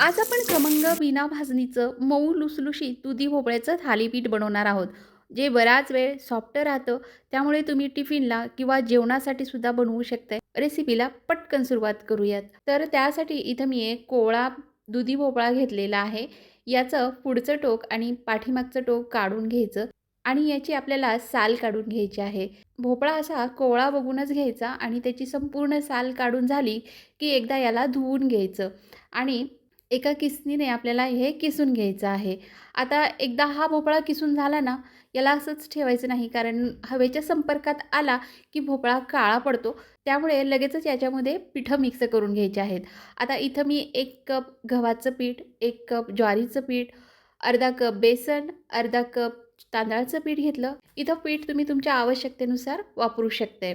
आज आपण खमंग बिना भाजणीचं मऊ लुसलुशीत दुधी भोपळ्याचं थालीपीठ बनवणार आहोत. जे बराच वेळ सॉफ्ट राहतं त्यामुळे तुम्ही टिफिनला किंवा जेवणासाठी सुद्धा बनवू शकताय. रेसिपीला पटकन सुरुवात करूयात. तर त्यासाठी इथं मी एक कोवळा दुधी भोपळा घेतलेला आहे. याचं पुढचं टोक आणि पाठीमागचं टोक काढून घ्यायचं आणि याची आपल्याला साल काढून घ्यायची आहे. भोपळा असा कोवळा बघूनच घ्यायचा आणि त्याची संपूर्ण साल काढून झाली की एकदा याला धुवून घ्यायचं आणि एका किसनीने आपल्याला हे किसून घ्यायचं आहे. आता एकदा हा भोपळा किसून झाला ना याला असंच ठेवायचं नाही कारण हवेच्या संपर्कात आला की भोपळा काळा पडतो त्यामुळे लगेचच याच्यामध्ये पिठं मिक्स करून घ्यायचे आहेत. आता इथं मी एक कप गव्हाचं पीठ एक कप ज्वारीचं पीठ अर्धा कप बेसन अर्धा कप तांदळाचं पीठ घेतलं. इथं पीठ तुम्ही तुमच्या आवश्यकतेनुसार वापरू शकते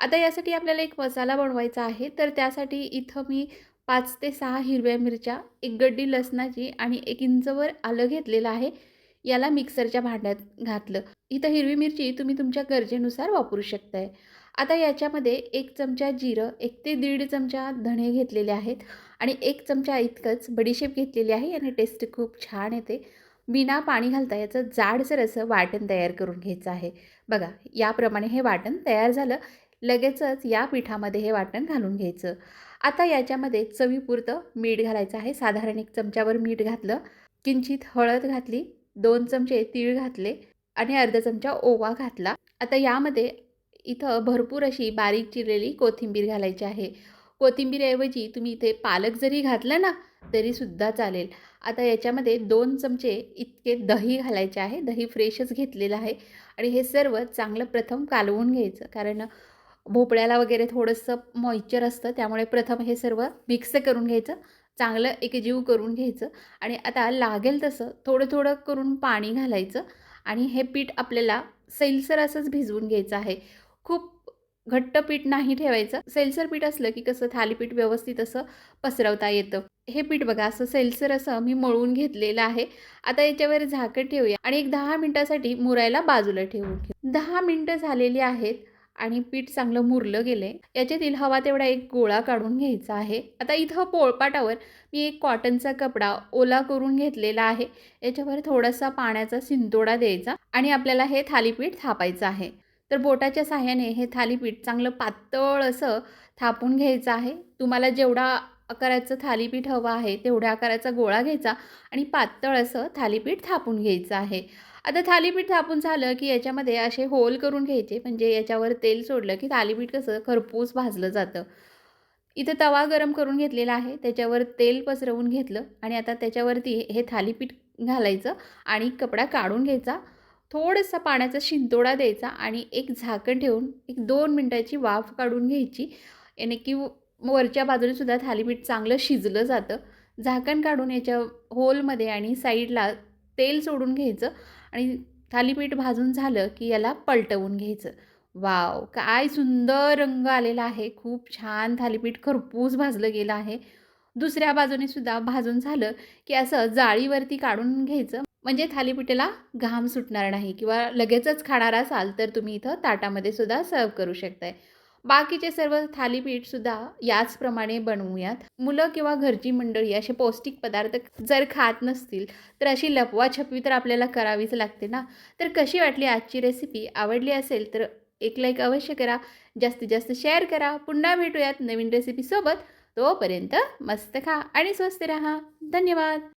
आता यासाठी आपल्याला एक मसाला बनवायचा आहे तर त्यासाठी इथं मी पाच ते सहा हिरव्या मिरच्या एक गड्डी लसणाची आणि एक इंचवर आलं घेतलेलं आहे याला मिक्सरच्या भांड्यात घातलं. इथं हिरवी मिरची तुम्ही तुमच्या गरजेनुसार वापरू शकताय. आता याच्यामध्ये एक चमचा जिरं एक ते दीड चमचा धणे घेतलेले आहेत आणि एक चमचा इतकंच बडीशेप घेतलेली आहे. याने टेस्ट खूप छान येते. बिना पाणी घालता याचं जाडसर असं वाटण तयार करून घ्यायचं आहे. बघा याप्रमाणे हे वाटण तयार झालं. लगेचच या पिठामध्ये हे वाटण घालून घ्यायचं. आता याच्यामध्ये चवीपुरतं मीठ घालायचं आहे. साधारण एक चमच्यावर मीठ घातलं. किंचित हळद घातली दोन चमचे तीळ घातले आणि अर्धा चमचा ओवा घातला. आता यामध्ये इथं भरपूर अशी बारीक चिरलेली कोथिंबीर घालायची आहे. कोथिंबीरऐवजी तुम्ही इथे पालक जरी घातलं ना तरीसुद्धा चालेल. आता याच्यामध्ये दोन चमचे इतके दही घालायचे आहे. दही फ्रेशच घेतलेलं आहे. आणि हे सर्व चांगलं प्रथम कालवून घ्यायचं. कारण भोपळ्याला वगैरे थोडंसं मॉइश्चर असतं त्यामुळे प्रथम हे सर्व मिक्स करून घ्यायचं. चांगलं एकजीव करून घ्यायचं. आणि आता लागेल तसं थोडं थोडं करून पाणी घालायचं. आणि हे पीठ आपल्याला सैलसर असंच भिजवून घ्यायचं आहे. खूप घट्ट पीठ नाही ठेवायचं. सैलसर पीठ असलं की कसं थालीपीठ व्यवस्थित असं पसरवता येतं. हे पीठ बघा असं सैलसर असं मी मळून घेतलेलं आहे. आता याच्यावर झाकण ठेवूया. आणि एक दहा मिनटासाठी मुरायला बाजूला ठेवून घेऊ. दहा मिनटं झालेली आहेत. आणि पीठ चांगलं मुरलं गेले याच्यातील हवा तेवढा एक गोळा काढून घ्यायचा आहे. आता इथं पोळपाटावर मी एक कॉटनचा कपडा ओला करून घेतलेला आहे. याच्यावर थोडासा पाण्याचा सिंतोडा द्यायचा आणि आपल्याला हे थालीपीठ थापायचं आहे. तर बोटाच्या साह्याने हे थालीपीठ चांगलं पातळ असं थापून घ्यायचं आहे. तुम्हाला जेवढा आकाराचं थालीपीठ हवं आहे तेवढ्या आकाराचा गोळा घ्यायचा आणि पातळ असं थालीपीठ थापून घ्यायचं आहे. आता थालीपीठ थापून झालं की याच्यामध्ये असे होल करून घ्यायचे म्हणजे याच्यावर तेल सोडलं की थालीपीठ कसं खरपूस भाजलं जातं. इथं तवा गरम करून घेतलेला आहे त्याच्यावर तेल पसरवून घेतलं आणि आता त्याच्यावरती हे थालीपीठ घालायचं आणि कपडा काढून घ्यायचा. थोडासा पाण्याचा शिंतोडा द्यायचा आणि एक झाकण ठेवून एक दोन मिनटाची वाफ काढून घ्यायची याने की वरच्या बाजूने सुद्धा थालीपीठ चांगलं शिजलं जातं. झाकण काढून याच्या होलमध्ये आणि साईडला तेल सोडून घ्यायचं आणि थालीपीठ भाजून झालं की याला पलटवून घ्यायचं. वाव! काय सुंदर रंग आलेला आहे. खूप छान थालीपीठ खरपूस भाजलं गेलं आहे. दुसऱ्या बाजूने सुद्धा भाजून झालं की असं जाळीवरती काढून घ्यायचं. म्हणजे थालीपीठाला घाम सुटणार नाही किंवा लगेचच खाणार असाल तर तुम्ही इथं ताटामध्ये सुद्धा सर्व करू शकताय. बाकीचे सर्व थालीपीठसुद्धा याचप्रमाणे बनवूयात. मुलं किंवा घरची मंडळी असे पौष्टिक पदार्थ जर खात नसतील तर अशी लपवाछपवी तर आपल्याला करावीच लागते ना? तर कशी वाटली आजची रेसिपी आवडली असेल तर एक लाईक अवश्य करा. जास्तीत जास्त शेअर करा. पुन्हा भेटूयात नवीन रेसिपीसोबत तोपर्यंत मस्त खा आणि स्वस्त राहा. धन्यवाद!